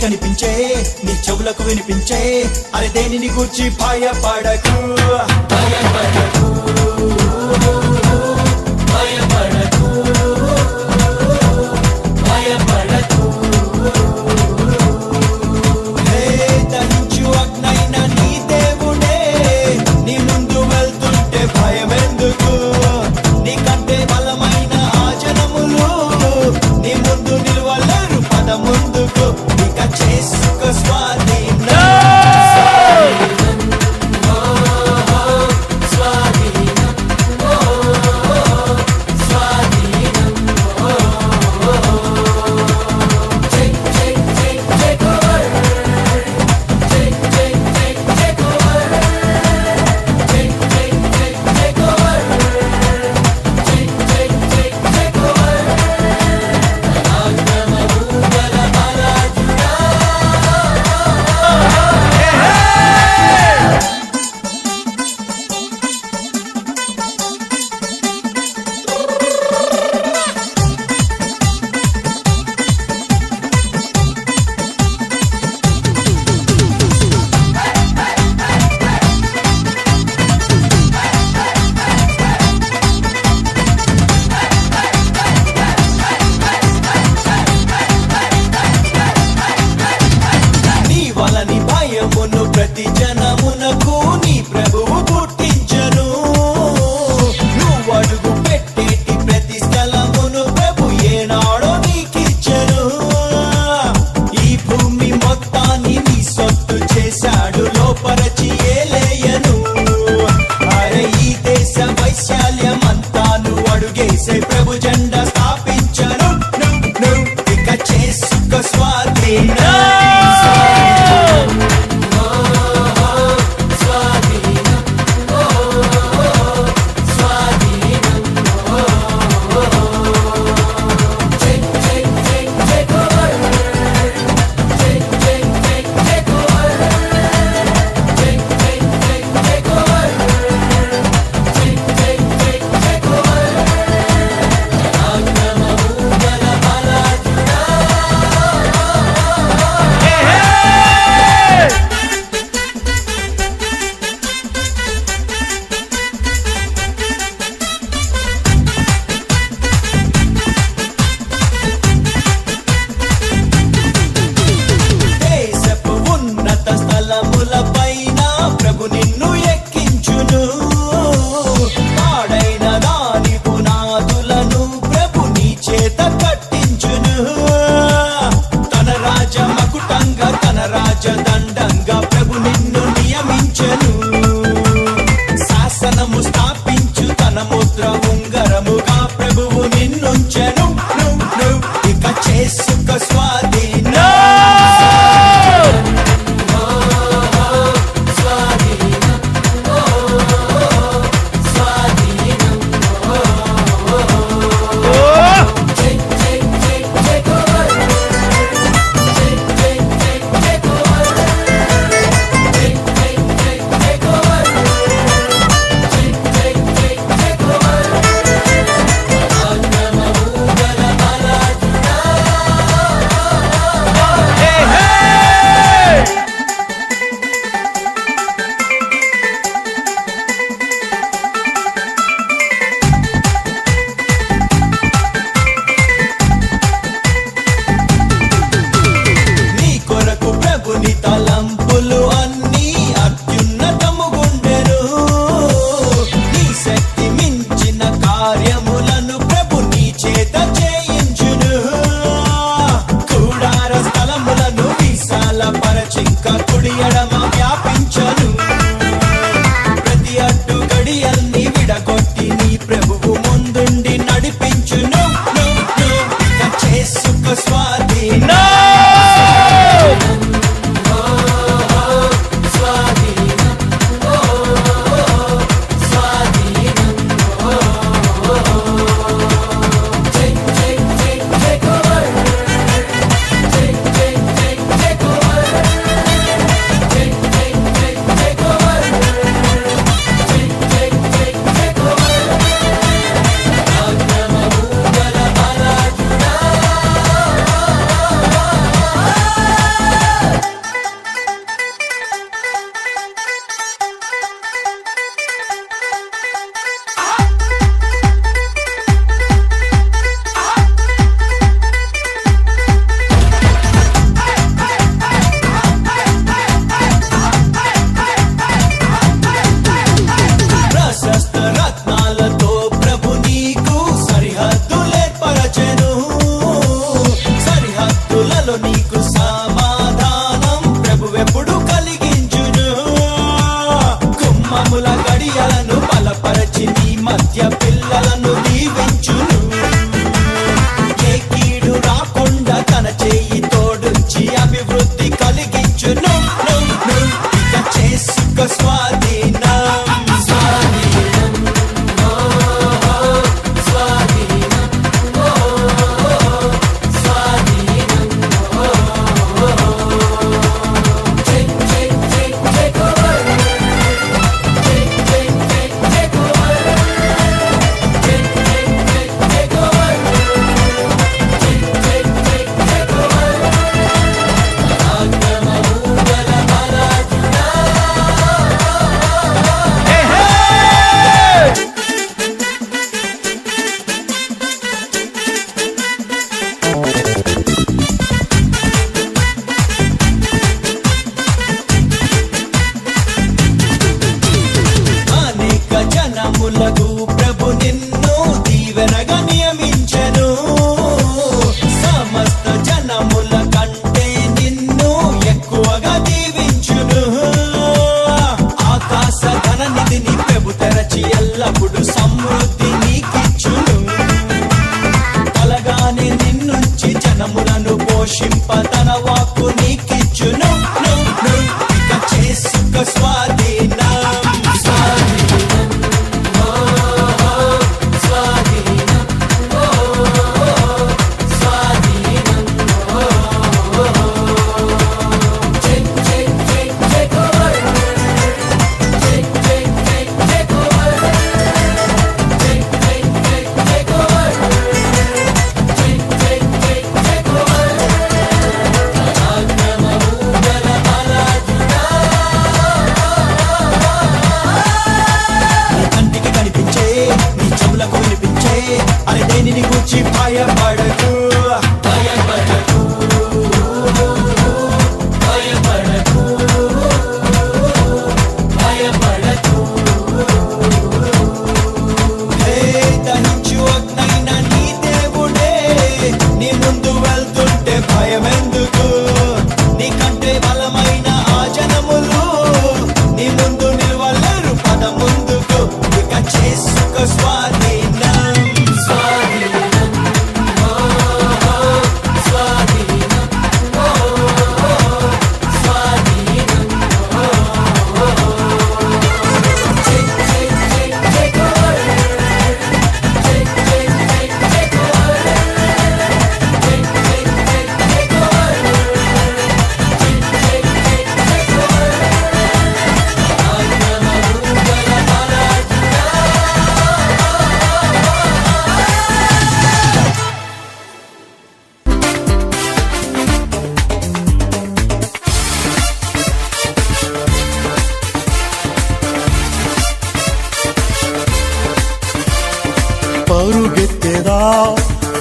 కనిపించే నీ చెవులకు వినిపించే అరే దేనిని గూర్చి భయపడకు? భయపడకు. అడియలను బలపరచి మధ్య పిల్లలను గూర్చి పరుగెత్తెదా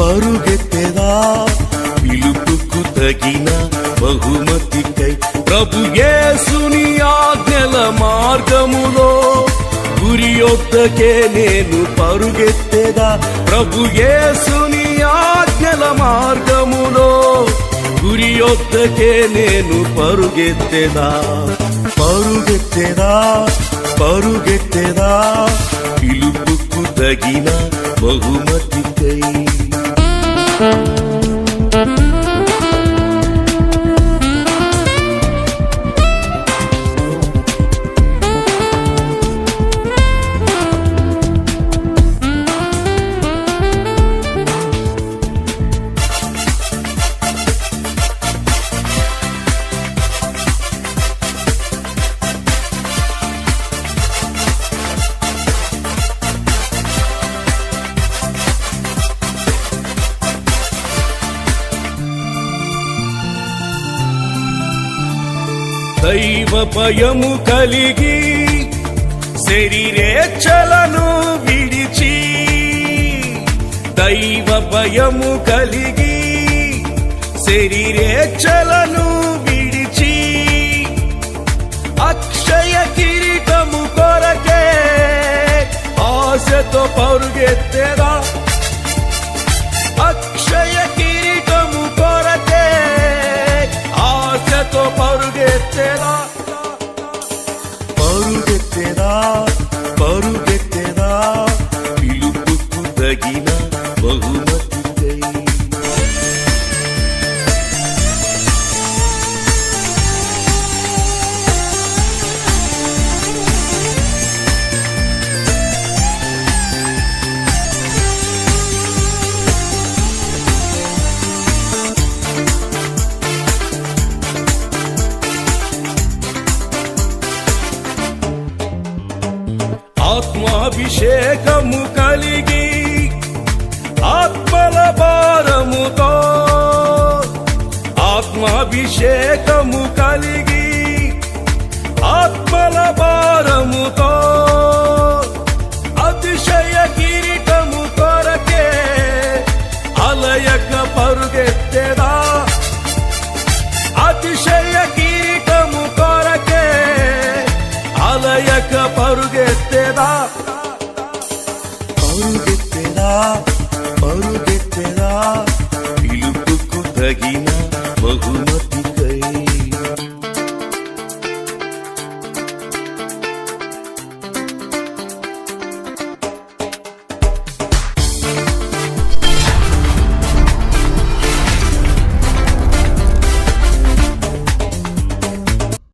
పరుగెత్తెదా? పిలుపుకు తగిన బహుమతికై ప్రభు యేసుని ఆజ్ఞల మార్గములో గురి యొద్దకే నేను పరుగెత్తెదా? ప్రభు యేసుని ఆజ్ఞల మార్గములో గురి యొద్దకే నేను పరుగెత్తెదా? పరుగెత్తెదా? పరుగెత్తెదా? పిలుపుకు తగిన బహుమతికై దైవ భయము కలిగి శరీరేచ్ఛలను విడిచి దైవ భయము కలిగి శరీరేచ్ఛలను విడిచి అక్షయ కిరీటము కొరకే ఆశతో పరుగెత్తేదా పరుగెత్తేదా పరుగెత్తేదా పరుగెత్తెదా పిలుపుకు తగిన బహుమ ఆత్మాభిషేకము కలిగి ఆత్మల భారముతో అతిశయ కిరీటము కొరకే అలయక పరుగెత్తెదా? అతిశయ కిరీటము కొరకే అలయక పరుగెత్తెదా? పరుగెత్తెదా? పరుగెత్తెదా? పిలుపుకు తగిన 什么？